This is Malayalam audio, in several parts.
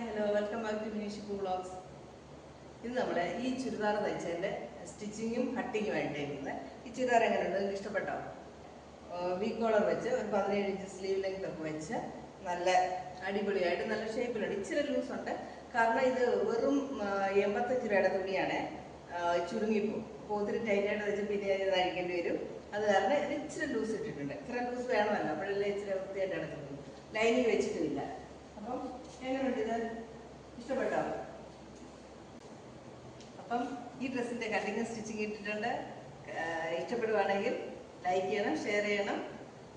Hello welcome back to Minish blogs ഇത് നമ്മുടെ ഈ ചുരിദാർ തയ്ച്ചതിന്റെ സ്റ്റിച്ചിങ്ങും കട്ടിങ്ങും ആയിട്ടേക്കുന്നത് ഈ ചുരിദാർ എങ്ങനെയുണ്ട്? നിങ്ങൾക്ക് ഇഷ്ടപ്പെട്ടോ? വി കോളർ വെച്ച് ഒരു പതിനേഴ് ഇഞ്ച് സ്ലീവ് ലെങ്ത് ഒക്കെ വെച്ച് നല്ല അടിപൊളിയായിട്ട് നല്ല ഷേപ്പിലുണ്ട് ഇച്ചിരി ലൂസ് ഉണ്ട്. കാരണം ഇത് വെറും എൺപത്തഞ്ച് രൂപയുടെ തുണിയാണ്. ചുരുങ്ങിപ്പോവും. അപ്പോൾ ഒത്തിരി ടൈറ്റായിട്ട് വെച്ച് പിന്നെ ഇത് അഴിക്കേണ്ടി വരും. അത് കാരണം ഇത് ഇച്ചിരി ലൂസ് ഇട്ടിട്ടുണ്ട്. ഇത്ര ലൂസ് വേണമല്ലോ. അപ്പോഴല്ലേ ഇച്ചിരി വൃത്തിയായിട്ട് അടക്കുന്നത് ലൈനിങ് വെച്ചിട്ടില്ല അപ്പം എങ്ങനെയുണ്ട് ഇത്? ഇഷ്ടപ്പെട്ടോ? അപ്പം ഈ ഡ്രസ്സിന്റെ കട്ടിങ് സ്റ്റിച്ചിങ് ഇട്ടിട്ടുണ്ട്. ഇഷ്ടപ്പെടുവാണെങ്കിൽ ലൈക്ക് ചെയ്യണം ഷെയർ ചെയ്യണം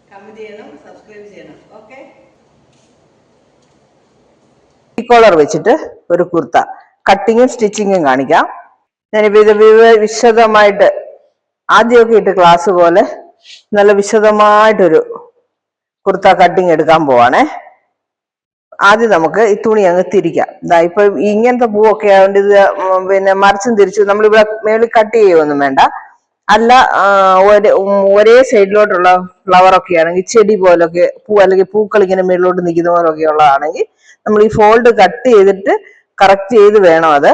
കമന്റ് ചെയ്യണം സബ്സ്ക്രൈബ് ചെയ്യണം. ഓക്കെ? കോളർ വെച്ചിട്ട് ഒരു കുർത്ത. കട്ടിങ്ങും സ്റ്റിച്ചിങ്ങും കാണിക്കാം. ഞാൻ ഇത് വിശദമായിട്ട് ആദ്യമൊക്കെ ഇട്ട് ക്ലാസ് പോലെ നല്ല വിശദമായിട്ടൊരു കുർത്ത കട്ടിങ് എടുക്കാൻ പോവാണേ. ആദ്യം നമുക്ക് ഈ തുണി അങ്ങ് തിരിക്കാം. ഇതാ ഇപ്പൊ ഇങ്ങനത്തെ പൂവൊക്കെ ആയതുകൊണ്ട് ഇത് പിന്നെ മറിച്ചും തിരിച്ചു നമ്മളിവിടെ മേളിൽ കട്ട് ചെയ്യുമൊന്നും വേണ്ട. അല്ല ഒരേ സൈഡിലോട്ടുള്ള ഫ്ലവർ ഒക്കെ ആണെങ്കിൽ ചെടി പോലൊക്കെ പൂ അല്ലെങ്കിൽ പൂക്കൾ ഇങ്ങനെ മേളിലോട്ട് നിൽക്കുന്ന പോലൊക്കെ ഉള്ളതാണെങ്കിൽ നമ്മൾ ഈ ഫോൾഡ് കട്ട് ചെയ്തിട്ട് കറക്റ്റ് ചെയ്ത് വേണം അത്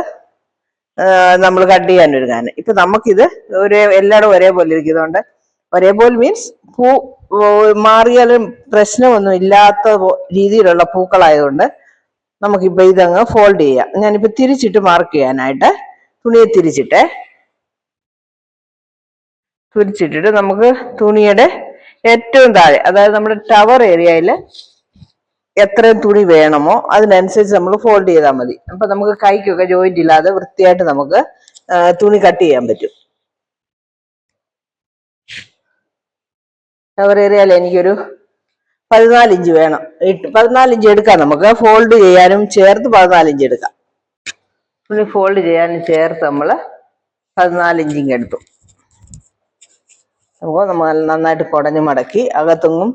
നമ്മൾ കട്ട് ചെയ്യാൻ ഒരുങ്ങാൻ ഇപ്പൊ നമുക്കിത് ഒരേ എല്ലായിടും ഒരേപോലെ ഇരിക്കുന്നതുകൊണ്ട് ഒരേപോലെ മീൻസ് പൂ മാറിയാലും പ്രശ്നമൊന്നും ഇല്ലാത്ത രീതിയിലുള്ള പൂക്കളായതുകൊണ്ട് നമുക്കിപ്പോൾ ഇതങ്ങ് ഫോൾഡ് ചെയ്യാം. ഞാനിപ്പോൾ തിരിച്ചിട്ട് മാർക്ക് ചെയ്യാനായിട്ട് തുണിയെ തിരിച്ചിട്ടേ. തിരിച്ചിട്ടിട്ട് നമുക്ക് തുണിയുടെ ഏറ്റവും താഴെ അതായത് നമ്മുടെ ടവർ ഏരിയയിൽ എത്രയും തുണി വേണമോ അതിനനുസരിച്ച് നമ്മൾ ഫോൾഡ് ചെയ്താൽ മതി. അപ്പം നമുക്ക് കൈക്കൊക്കെ ജോയിന്റ് ഇല്ലാതെ വൃത്തിയായിട്ട് നമുക്ക് തുണി കട്ട് ചെയ്യാൻ പറ്റും. ടവർ ഏരിയയിൽ എനിക്കൊരു പതിനാല് ഇഞ്ച് വേണം. പതിനാല് ഇഞ്ച് എടുക്കാം നമുക്ക്. ഫോൾഡ് ചെയ്യാനും ചേർത്ത് പതിനാല് ഇഞ്ച് എടുക്കാം. പിന്നെ ഫോൾഡ് ചെയ്യാനും ചേർത്ത് നമ്മൾ പതിനാല് ഇഞ്ചിങ് എടുത്തു. അപ്പോൾ നമ്മൾ നന്നായിട്ട് കുടഞ്ഞ് മടക്കി അകത്തൊന്നും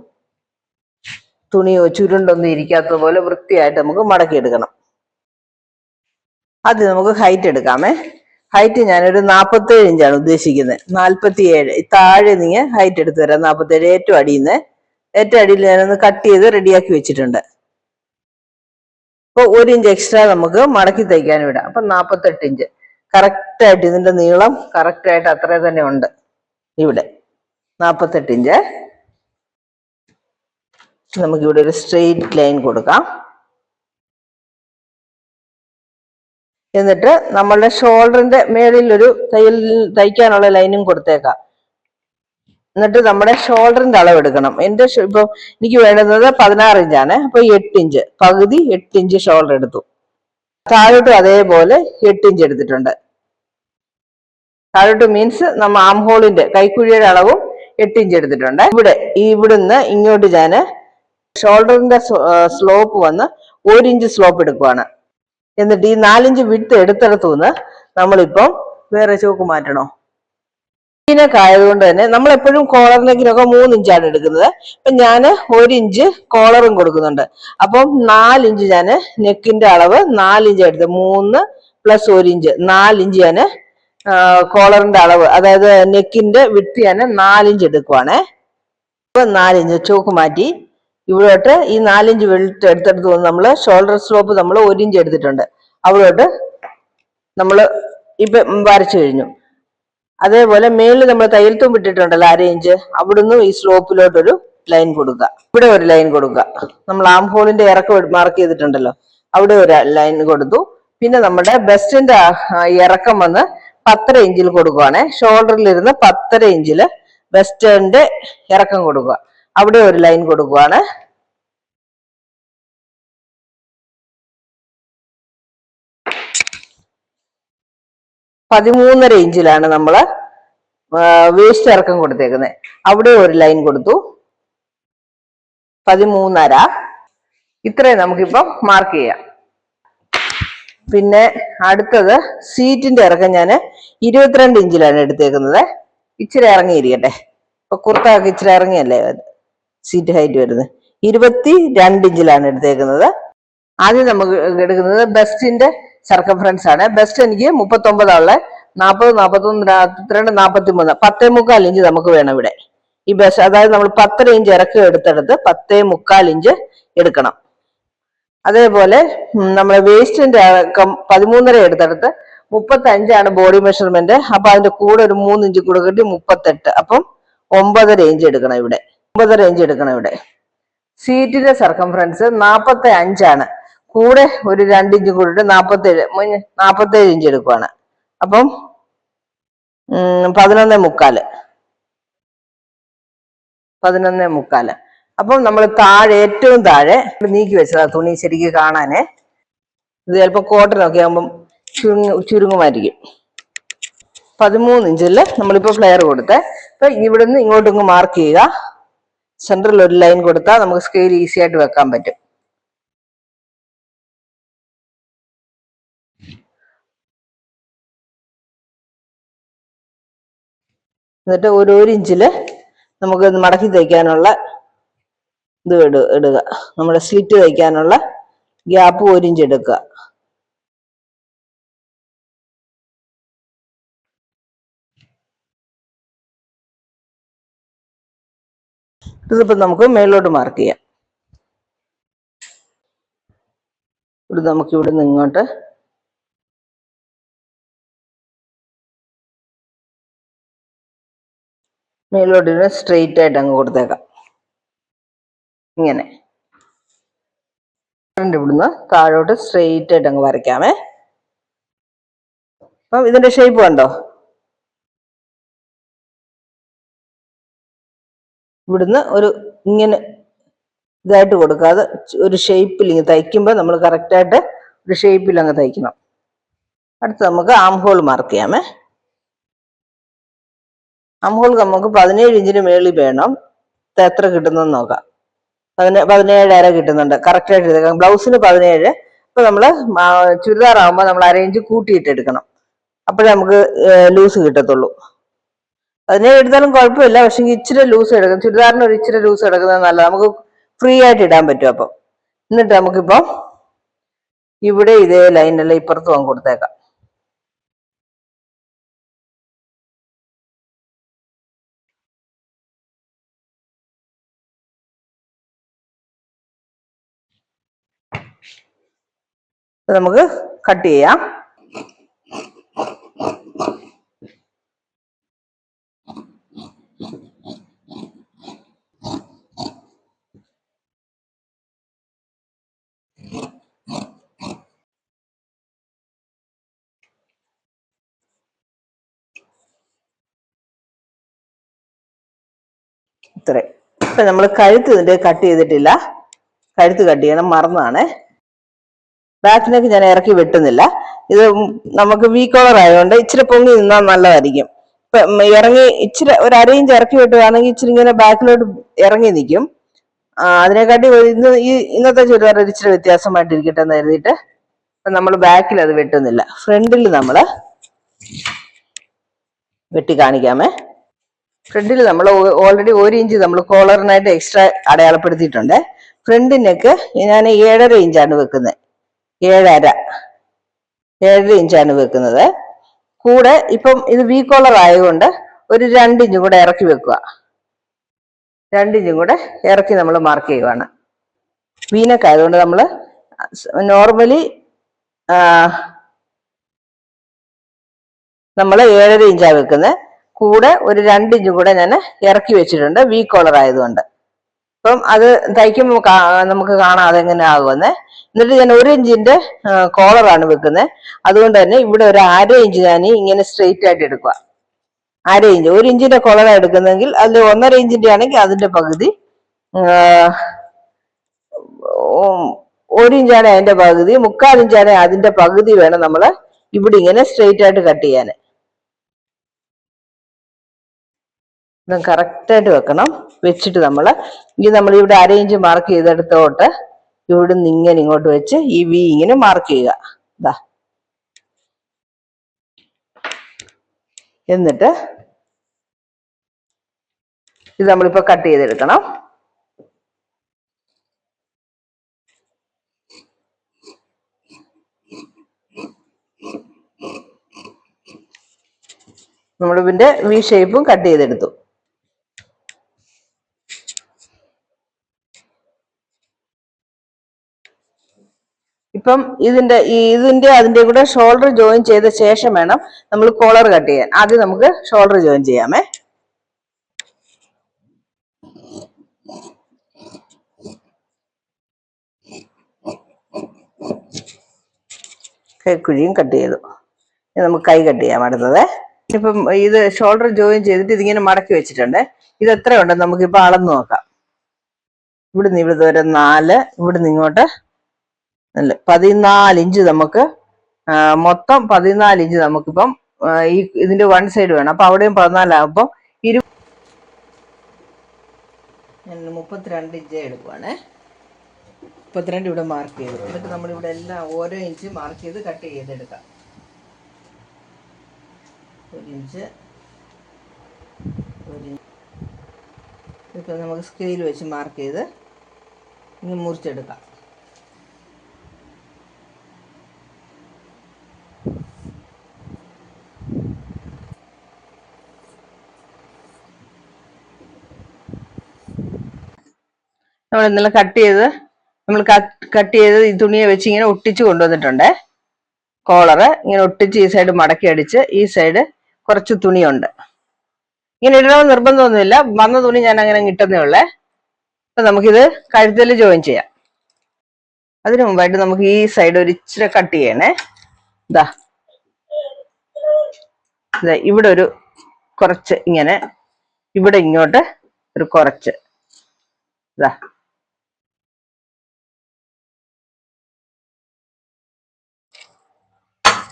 തുണിയോ ചുരുണ്ടൊന്നും ഇരിക്കാത്ത പോലെ വൃത്തിയായിട്ട് നമുക്ക് മടക്കി എടുക്കണം. ആദ്യം നമുക്ക് ഹൈറ്റ് എടുക്കാമേ. ഹൈറ്റ് ഞാനൊരു നാൽപ്പത്തേഴ് ഇഞ്ചാണ് ഉദ്ദേശിക്കുന്നത് നാൽപ്പത്തി ഏഴ് താഴെ നിങ്ങൾ ഹൈറ്റ് എടുത്ത് തരാം. നാൽപ്പത്തേഴ് ഏറ്റവും അടിയിൽ നിന്ന് ഏറ്റവും അടിയിൽ ഞാനൊന്ന് കട്ട് ചെയ്ത് റെഡിയാക്കി വെച്ചിട്ടുണ്ട്. അപ്പോൾ ഒരു ഇഞ്ച് എക്സ്ട്രാ നമുക്ക് മടക്കി തയ്ക്കാൻ വിടാം. അപ്പം നാൽപ്പത്തെട്ട് ഇഞ്ച്. കറക്റ്റായിട്ട് ഇതിന്റെ നീളം കറക്റ്റായിട്ട് അത്രേ തന്നെ ഉണ്ട്. ഇവിടെ നാൽപ്പത്തെട്ട് ഇഞ്ച്. നമുക്കിവിടെ ഒരു സ്ട്രെയിറ്റ് ലൈൻ കൊടുക്കാം. എന്നിട്ട് നമ്മളുടെ ഷോൾഡറിന്റെ മേളിൽ ഒരു തയ്യൽ തയ്ക്കാനുള്ള ലൈനും കൊടുത്തേക്കാം. എന്നിട്ട് നമ്മുടെ ഷോൾഡറിന്റെ അളവ് എടുക്കണം. എന്റെ ഇപ്പൊ എനിക്ക് വേണ്ടുന്നത് പതിനാറ് ഇഞ്ചാണ് അപ്പൊ എട്ട് ഇഞ്ച് പകുതി എട്ട് ഇഞ്ച് ഷോൾഡർ എടുത്തു. താഴോട്ടും അതേപോലെ എട്ട് ഇഞ്ച് എടുത്തിട്ടുണ്ട്. താഴോട്ട് മീൻസ് നമ്മ ആം ഹോളിന്റെ കൈക്കുഴിയുടെ അളവും എട്ട് ഇഞ്ച് എടുത്തിട്ടുണ്ട്. ഇവിടെ ഇവിടുന്ന് ഇങ്ങോട്ട് ഞാൻ ഷോൾഡറിന്റെ സ്ലോപ്പ് വന്ന് ഒരു ഇഞ്ച് സ്ലോപ്പ് എടുക്കുവാണ്. എന്നിട്ട് ഈ നാലിഞ്ച് വിട്ട് എടുത്തെടുത്തു നിന്ന് നമ്മളിപ്പം വേറെ ചോക്ക് മാറ്റണോ. ഇതിനൊക്കെ ആയതുകൊണ്ട് തന്നെ നമ്മൾ എപ്പോഴും കോളറിലേക്കിനൊക്കെ മൂന്ന് ഇഞ്ചാണ് എടുക്കുന്നത്. അപ്പൊ ഞാൻ ഒരു ഇഞ്ച് കോളറും കൊടുക്കുന്നുണ്ട്. അപ്പം നാലിഞ്ച് ഞാൻ നെക്കിന്റെ അളവ് നാലിഞ്ച് എടുത്ത് മൂന്ന് പ്ലസ് ഒരു ഇഞ്ച് നാലിഞ്ച് ഞാൻ കോളറിന്റെ അളവ് അതായത് നെക്കിന്റെ വിട്ട് ഞാൻ നാലിഞ്ച് എടുക്കുവാണേ. അപ്പൊ നാലിഞ്ച് ചോക്ക് മാറ്റി ഇവിടോട്ട് ഈ നാലിഞ്ച് വെളിട്ട് എടുത്തെടുത്ത് വന്ന് നമ്മൾ ഷോൾഡർ സ്ലോപ്പ് നമ്മൾ ഒരു ഇഞ്ച് എടുത്തിട്ടുണ്ട്. അവിടോട്ട് നമ്മൾ ഇപ്പം വരച്ചു കഴിഞ്ഞു. അതേപോലെ മേളിൽ നമ്മൾ തയ്യൽ തുമ്പ് ഇട്ടിട്ടുണ്ടല്ലോ അര ഇഞ്ച് അവിടുന്ന് ഈ സ്ലോപ്പിലോട്ടൊരു ലൈൻ കൊടുക്കുക. ഇവിടെ ഒരു ലൈൻ കൊടുക്കുക. നമ്മൾ ആം ഹോളിന്റെ ഇറക്കം മാർക്ക് ചെയ്തിട്ടുണ്ടല്ലോ. അവിടെ ഒരു ലൈൻ കൊടുത്തു. പിന്നെ നമ്മുടെ ബെസ്റ്റിന്റെ ഇറക്കം വന്ന് പത്തര ഇഞ്ചിൽ കൊടുക്കുവാണേ. ഷോൾഡറിൽ ഇരുന്ന് പത്തര ഇഞ്ചിൽ വെസ്റ്റേണിന്റെ ഇറക്കം കൊടുക്കുക. അവിടെ ഒരു ലൈൻ കൊടുക്കുവാണ്. പതിമൂന്നര ഇഞ്ചിലാണ് നമ്മൾ വേസ്റ്റ് ഇറക്കം കൊടുത്തേക്കുന്നത് അവിടെ ഒരു ലൈൻ കൊടുത്തു. പതിമൂന്നര. ഇത്രയും നമുക്കിപ്പം മാർക്ക് ചെയ്യാം. പിന്നെ അടുത്തത് സീറ്റിന്റെ ഇറക്കം ഞാൻ ഇരുപത്തിരണ്ട് ഇഞ്ചിലാണ് എടുത്തേക്കുന്നത്. ഇച്ചിരി ഇറങ്ങിയിരിക്കട്ടെ. ഇപ്പൊ കുർത്താക്ക് ഇച്ചിരി ഇറങ്ങിയല്ലേ? സീറ്റ് ഹൈറ്റ് വരുന്നത്. ഇരുപത്തി രണ്ട് ഇഞ്ചിലാണ് എടുത്തേക്കുന്നത്. ആദ്യം നമുക്ക് എടുക്കുന്നത് ബെസ്റ്റിന്റെ സർക്കംഫറൻസ് ആണ്. ബെസ്റ്റ് എനിക്ക് മുപ്പത്തി ഒമ്പതാളെ നാൽപ്പത് നാൽപ്പത്തൊന്ന് നാൽപ്പത്തിരണ്ട് നാൽപ്പത്തി മൂന്ന് പത്തേ മുക്കാൽ ഇഞ്ച് നമുക്ക് വേണം ഇവിടെ. ഈ ബെസ്റ്റ് അതായത് നമ്മൾ പത്തര ഇഞ്ച് ഇറക്കം എടുത്തെടുത്ത് പത്തേ മുക്കാൽ ഇഞ്ച് എടുക്കണം. അതേപോലെ ഉം, നമ്മളെ വേസ്റ്റിന്റെ അടക്കം പതിമൂന്നര എടുത്തെടുത്ത് മുപ്പത്തി അഞ്ചാണ് ബോഡി മെഷർമെന്റ് അപ്പൊ അതിന്റെ കൂടെ ഒരു മൂന്ന് ഇഞ്ച് കൂടെ കിട്ടി മുപ്പത്തെട്ട്. അപ്പം ഒമ്പതര ഇഞ്ച് എടുക്കണം ഇവിടെ. ഒമ്പതര ഇഞ്ച് എടുക്കണം ഇവിടെ. സീറ്റിന്റെ സർക്കംഫറൻസ് നാപ്പത്തി അഞ്ചാണ് കൂടെ ഒരു രണ്ട് ഇഞ്ച് കൂടിയിട്ട് നാപ്പത്തേഴ് നാപ്പത്തേഴ് ഇഞ്ച് എടുക്കുവാണ്. അപ്പം പതിനൊന്നേ മുക്കാൽ. പതിനൊന്നേ മുക്കാൽ. അപ്പം നമ്മൾ താഴെ ഏറ്റവും താഴെ നീക്കി വെച്ചതാ തുണി ശരിക്ക് കാണാനേ. ഇത് ചിലപ്പോൾ കോട്ടൺ ഒക്കെ ആകുമ്പം ചുരുങ്ങ ചുരുങ്ങുമായിരിക്കും. പതിമൂന്ന് ഇഞ്ചിൽ നമ്മളിപ്പോൾ ഫ്ലെയർ കൊടുത്തേ. അപ്പൊ ഇവിടുന്ന് ഇങ്ങോട്ട് ഇങ്ങ് മാർക്ക് ചെയ്യുക. സെന്ററിൽ ഒരു ലൈൻ കൊടുത്താൽ നമുക്ക് സ്കെയിൽ ഈസി ആയിട്ട് വെക്കാൻ പറ്റും. എന്നിട്ട് ഒരു ഒരു ഇഞ്ചിൽ നമുക്ക് മടക്കി തയ്ക്കാനുള്ള ഇത് ഇട ഇടുക. നമ്മുടെ സ്ലിറ്റ് തയ്ക്കാനുള്ള ഗ്യാപ്പ് ഒരു ഇഞ്ച് എടുക്കുക. ഇതിപ്പോ നമുക്ക് മേലോട്ട് മാർക്ക് ചെയ്യാം. ഇവിടെ നമുക്ക് ഇവിടെ നിന്ന് ഇങ്ങോട്ട് മേലോട്ട് സ്ട്രെയിറ്റ് ആയിട്ട് അങ്ങ് കൊടുത്തേക്കാം. ഇങ്ങനെ. ഇവിടുന്ന് താഴോട്ട് സ്ട്രെയിറ്റ് ആയിട്ട് അങ്ങ് വരയ്ക്കാമേ. അപ്പം ഇതിന്റെ ഷേപ്പ് കണ്ടോ? ഇവിടുന്ന് ഒരു ഇങ്ങനെ ഇതായിട്ട് കൊടുക്കാതെ ഒരു ഷേപ്പിൽ ഇങ്ങനെ തയ്ക്കുമ്പോൾ നമ്മൾ കറക്റ്റായിട്ട് ഒരു ഷേപ്പിൽ അങ്ങ് തയ്ക്കണം. അടുത്ത് നമുക്ക് ആം ഹോൾ മാർക്ക് ചെയ്യാമേ. ആം ഹോൾ നമുക്ക് പതിനേഴ് ഇഞ്ചിന് മേളിൽ വേണം. എത്ര കിട്ടുന്നതെന്ന് നോക്കാം. പതിനേ പതിനേഴര കിട്ടുന്നുണ്ട്. കറക്റ്റായിട്ട് എടുക്കാം ബ്ലൗസിന് പതിനേഴ്. ഇപ്പൊ നമ്മൾ ചുരിദാർ നമ്മൾ നമ്മൾ ഇഞ്ച് കൂട്ടിയിട്ട് എടുക്കണം. അപ്പോഴേ നമുക്ക് ലൂസ് കിട്ടത്തുള്ളൂ. പതിനേഴ് എടുത്താലും കുഴപ്പമില്ല. പക്ഷെ ഇച്ചിരി ലൂസ് എടുക്കും. ചുരിദാറിന് ഒരു ഇച്ചിരി ലൂസ് എടുക്കുന്നത് നല്ലതാണ് നമുക്ക് ഫ്രീ ആയിട്ട് ഇടാൻ പറ്റും അപ്പം. എന്നിട്ട് നമുക്കിപ്പം ഇവിടെ ഇതേ ലൈനെല്ലാം ഇപ്പുറത്ത് വാങ്ങി കൊടുത്തേക്കാം. നമുക്ക് കട്ട് ചെയ്യാം. ഇത്രയും ഇപ്പൊ നമ്മൾ കഴുത്ത് ഇതിന്റെ കട്ട് ചെയ്തിട്ടില്ല. കഴുത്ത് കട്ട് ചെയ്യണം. മറന്നാണേ. ബാക്കിനൊക്കെ ഞാൻ ഇറക്കി വെട്ടുന്നില്ല. ഇത് നമുക്ക് വീ കോളർ ആയതുകൊണ്ട് ഇച്ചിരി പൊങ്ങി നിന്നാൽ നല്ലതായിരിക്കും. ഇപ്പൊ ഇറങ്ങി ഇച്ചിരി ഒരു അര ഇഞ്ച് ഇറക്കി വെട്ടുകയാണെങ്കിൽ ഇച്ചിരി ഇങ്ങനെ ബാക്കിലോട്ട് ഇറങ്ങി നിൽക്കും അതിനെക്കാട്ടി ഇന്ന് ഈ ഇന്നത്തെ ചുരിദാർ ഇച്ചിരി വ്യത്യാസമായിട്ടിരിക്കട്ടെ എന്ന് കരുതിയിട്ട് നമ്മൾ ബാക്കിൽ അത് വെട്ടുന്നില്ല. ഫ്രണ്ടിൽ നമ്മൾ വെട്ടി കാണിക്കാമേ. ഫ്രണ്ടിൽ നമ്മൾ ഓൾറെഡി ഒരു ഇഞ്ച് നമ്മൾ കോളറിനായിട്ട് എക്സ്ട്രാ അടയാളപ്പെടുത്തിയിട്ടുണ്ട്. ഫ്രണ്ട് നെക്ക് ഞാൻ ഏഴര ഇഞ്ചാണ് വെക്കുന്നത് ഏഴര. ഏഴര ഇഞ്ചാണ് വെക്കുന്നത്. കൂടെ ഇപ്പം ഇത് വി കോളർ ആയതുകൊണ്ട് ഒരു രണ്ടിഞ്ചും കൂടെ ഇറക്കി വെക്കുക. രണ്ടിഞ്ചും കൂടെ ഇറക്കി നമ്മൾ മാർക്ക് ചെയ്യുവാണ്. വീനക്ക് ആയതുകൊണ്ട് നമ്മൾ നോർമലി നമ്മൾ ഏഴര ഇഞ്ചാണ് വെക്കുന്നത് കൂടെ ഒരു രണ്ടിഞ്ചും കൂടെ ഞാൻ ഇറക്കി വെച്ചിട്ടുണ്ട്. വി കോളർ ആയതുകൊണ്ട്. അപ്പം അത് തയ്ക്കുമ്പോൾ നമുക്ക് കാണാം അതെങ്ങനെ ആകുമെന്ന് എന്നിട്ട് ഞാൻ ഒരു ഇഞ്ചിന്റെ കോളറാണ് വെക്കുന്നത് അതുകൊണ്ട് തന്നെ ഇവിടെ ഒരു അര ഇഞ്ച് ഞാൻ ഇങ്ങനെ സ്ട്രെയിറ്റ് ആയിട്ട് എടുക്കുക അര ഇഞ്ച്. ഒരു ഇഞ്ചിന്റെ കോളറാണ് എടുക്കുന്നതെങ്കിൽ അതിൽ ഒന്നര ഇഞ്ചിന്റെ ആണെങ്കിൽ അതിന്റെ പകുതി ഒരു ഇഞ്ചാണ് അതിന്റെ പകുതി മുക്കാൽ ഇഞ്ചാണ് അതിന്റെ പകുതി വേണം നമ്മൾ ഇവിടെ ഇങ്ങനെ സ്ട്രെയിറ്റ് ആയിട്ട് കട്ട് ചെയ്യാൻ ഇത് കറക്റ്റായിട്ട് വെക്കണം. വെച്ചിട്ട് നമ്മൾ ഇനി നമ്മൾ ഇവിടെ അര ഇഞ്ച് മാർക്ക് ചെയ്തെടുത്തോട്ട് ഇവിടെ നിന്ന് ഇങ്ങനെ ഇങ്ങോട്ട് വെച്ച് ഈ വി ഇങ്ങനെ മാർക്ക് ചെയ്യുക. ഇതാ എന്നിട്ട് ഇത് നമ്മളിപ്പോ കട്ട് ചെയ്തെടുക്കണം. നമ്മളിതിന്റെ വി ഷേപ്പും കട്ട് ചെയ്തെടുത്തു. ഇപ്പം ഇതിന്റെ ഇതിന്റെ അതിന്റെ കൂടെ ഷോൾഡർ ജോയിൻ ചെയ്ത ശേഷം വേണം നമ്മൾ കോളർ കട്ട് ചെയ്യാൻ. ആദ്യം നമുക്ക് ഷോൾഡർ ജോയിൻ ചെയ്യാമേ. കൈക്കുഴിയും കട്ട് ചെയ്തു. നമുക്ക് കൈ കട്ട് ചെയ്യാം അടുത്തത്. ഇപ്പം ഇത് ഷോൾഡർ ജോയിൻ ചെയ്തിട്ട് ഇതിങ്ങനെ മടക്കി വെച്ചിട്ടുണ്ട്. ഇത് എത്രയുണ്ട്? നമുക്കിപ്പോൾ അളന്ന് നോക്കാം. ഇവിടുന്ന് ഇവിടെ വരെ നാല് ഇവിടുന്ന് ഇങ്ങോട്ട് അല്ല പതിനാല് ഇഞ്ച് നമുക്ക് മൊത്തം പതിനാല് ഇഞ്ച് നമുക്കിപ്പം ഈ ഇതിന്റെ വൺ സൈഡ് വേണം. അപ്പൊ അവിടെയും പതിനാലാകുമ്പോൾ ഇരു മുപ്പത്തിരണ്ട് ഇഞ്ച് എടുക്കുവാണേ. മുപ്പത്തിരണ്ട് ഇവിടെ മാർക്ക് ചെയ്തു. എന്നിട്ട് നമ്മൾ ഇവിടെ എല്ലാം ഓരോ ഇഞ്ച് മാർക്ക് ചെയ്ത് കട്ട് ചെയ്തെടുക്കാം. ഒരു ഇഞ്ച് ഒരു ഇപ്പം നമുക്ക് സ്കെയിൽ വെച്ച് മാർക്ക് ചെയ്ത് ഇനി മുറിച്ചെടുക്കാം. നമ്മൾ ഇന്നലെ കട്ട് ചെയ്ത് നമ്മൾ കട്ട് ചെയ്ത് ഈ തുണിയെ വെച്ച് ഇങ്ങനെ ഒട്ടിച്ച് കൊണ്ടുവന്നിട്ടുണ്ട്. കോളറ് ഇങ്ങനെ ഒട്ടിച്ച് ഈ സൈഡ് മടക്കി അടിച്ച് ഈ സൈഡ് കുറച്ച് തുണിയുണ്ട്. ഇങ്ങനെ ഇടണമെന്ന് നിർബന്ധമൊന്നുമില്ല. വന്ന തുണി ഞാൻ അങ്ങനെ കിട്ടുന്നേ ഉള്ളേ. അപ്പൊ നമുക്കിത് കഴുത്തിൽ ജോയിൻ ചെയ്യാം. അതിനു മുമ്പായിട്ട് നമുക്ക് ഈ സൈഡ് ഒരു ഇച്ചിരി കട്ട് ചെയ്യണേ. ഇതാ ഇതാ ഇവിടെ ഒരു കുറച്ച് ഇങ്ങനെ ഇവിടെ ഇങ്ങോട്ട് ഒരു കുറച്ച്. ഇതാ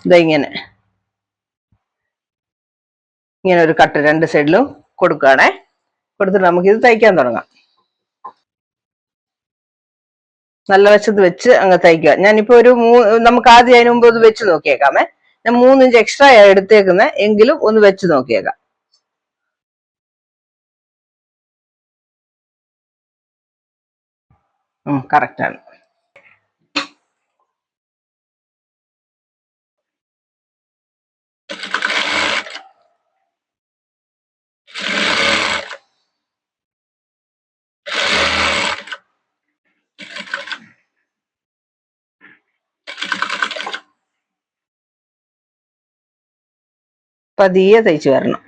ഇതാ ഇങ്ങനെ. ഒരു കട്ട് രണ്ട് സൈഡിലും കൊടുക്കുകയാണേ കൊടുത്തിട്ട് നമുക്കിത് തയ്ക്കാൻ തുടങ്ങാം. നല്ല വശത്ത് വെച്ച് അങ്ങ് തയ്ക്കുക. ഞാനിപ്പോ ഒരു മൂ നമുക്ക് ആദ്യം അതിന് മുമ്പ് ഒന്ന് വെച്ച് നോക്കിയേക്കാമേ. ഞാൻ മൂന്നിഞ്ച് എക്സ്ട്രാ എടുത്തേക്കുന്നത് എങ്കിലും ഒന്ന് വെച്ച് നോക്കിയേക്കാം. കറക്റ്റ് ആണ് പതിയെ തയ്ച്ചു വരണം.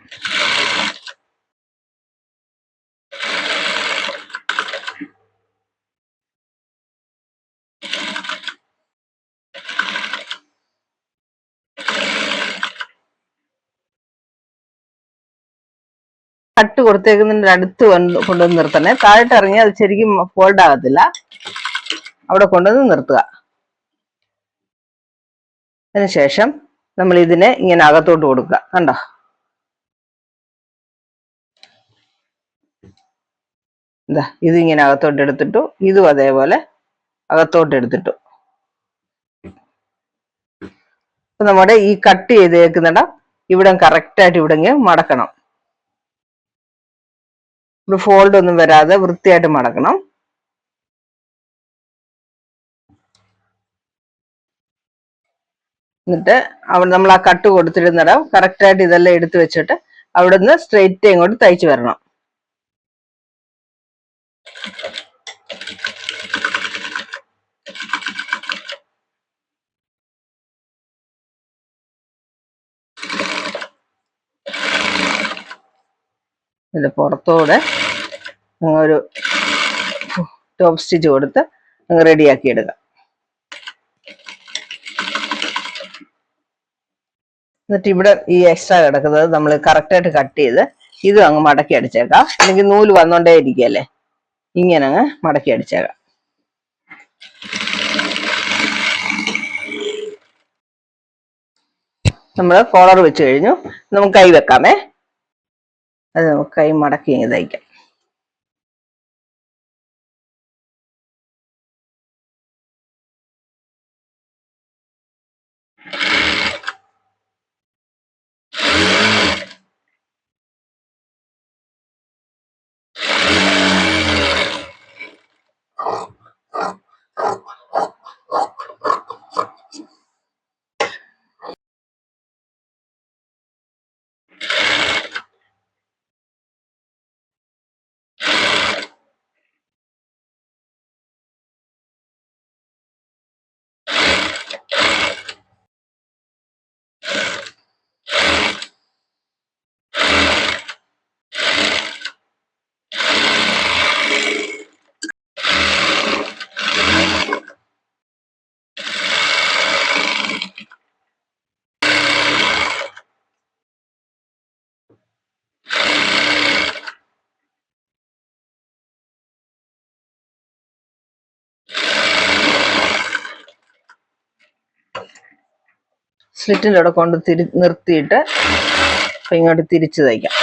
കട്ട് കൊടുത്തേക്കുന്നതിന്റെ അടുത്ത് വന്ന് കൊണ്ടുവന്ന് നിർത്തണേ. താഴോട്ട് ഇറങ്ങി അത് ശരിക്കും ഫോൾഡ് ആകത്തില്ല. അവിടെ കൊണ്ടുവന്ന് നിർത്തുക. അതിനുശേഷം നമ്മൾ ഇതിനെ ഇങ്ങനെ അകത്തോട്ട് കൊടുക്കുക. കണ്ടോ? ഇത് ഇങ്ങനെ അകത്തോട്ട് എടുത്തിട്ടു ഇതും അതേപോലെ അകത്തോട്ട് എടുത്തിട്ടു. നമ്മുടെ ഈ കട്ട് ചെയ്തേക്കുന്നിടം ഇവിടെ കറക്റ്റ് ആയിട്ട് ഇവിടെ മടക്കണം. ഇവിടെ ഫോൾഡ് ഒന്നും വരാതെ വൃത്തിയായിട്ട് മടക്കണം. എന്നിട്ട് അവിടെ നമ്മൾ ആ കട്ട് കൊടുത്തിരുന്നിടം കറക്റ്റായിട്ട് ഇതെല്ലാം എടുത്തു വെച്ചിട്ട് അവിടുന്ന് സ്ട്രെയിറ്റ് ഇങ്ങോട്ട് തയ്ച്ചു വരണം. ഇതിന്റെ പുറത്തൂടെ ഒരു ടോപ്പ് സ്റ്റിച്ച് കൊടുത്ത് റെഡിയാക്കി എടുക്കാം. എന്നിട്ട് ഇവിടെ ഈ എക്സ്ട്രാ കിടക്കുന്നത് നമ്മൾ കറക്റ്റായിട്ട് കട്ട് ചെയ്ത് ഇത് അങ്ങ് മടക്കി അടിച്ചേക്കാം. അല്ലെങ്കിൽ നൂൽ വന്നോണ്ടേ ഇരിക്കുകയല്ലേ? ഇങ്ങനെ അങ്ങ് മടക്കി അടിച്ചേക്കാം. നമ്മൾ കോളർ വെച്ച് കഴിഞ്ഞു. നമുക്ക് കൈ വെക്കാമേ. അത് നമുക്ക് കൈ മടക്കി തയ്ക്കാം. സ്ലിറ്റിന്റെ അവിടെ കൊണ്ട് തിരി നിർത്തിയിട്ട് അപ്പം ഇങ്ങോട്ട് തിരിച്ച് തയ്ക്കാം.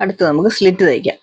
അടുത്ത് നമുക്ക് സ്ലിറ്റ് തയ്ക്കാം.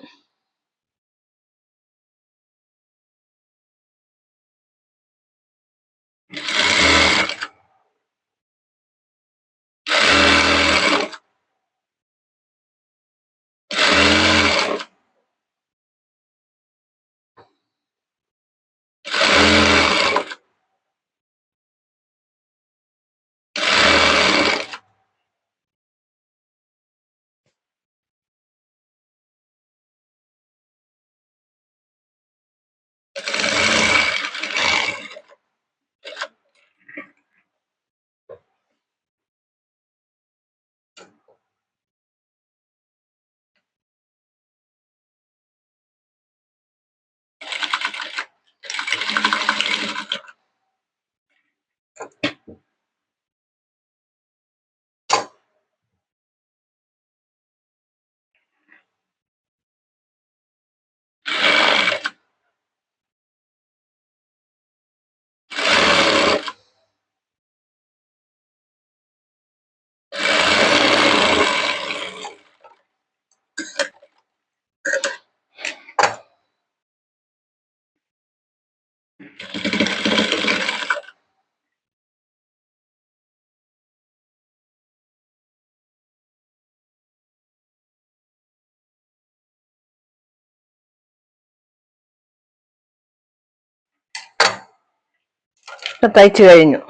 തയ്ച്ചു കഴിഞ്ഞു.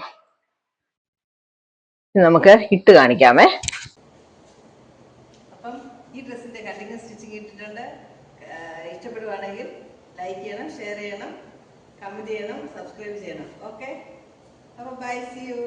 നമുക്ക് ഇട്ട് കാണിക്കാമേ. അപ്പം ഈ ഡ്രസ്സിന്റെ കട്ടിങ് സ്റ്റിച്ചിങ് ഇട്ടിട്ടുണ്ട്. ഇഷ്ടപ്പെടുവാണെങ്കിൽ ലൈക്ക് ചെയ്യണം ഷെയർ ചെയ്യണം കമന്റ് ചെയ്യണം സബ്സ്ക്രൈബ് ചെയ്യണം. ഓക്കെ അപ്പൊ ബൈ സി യു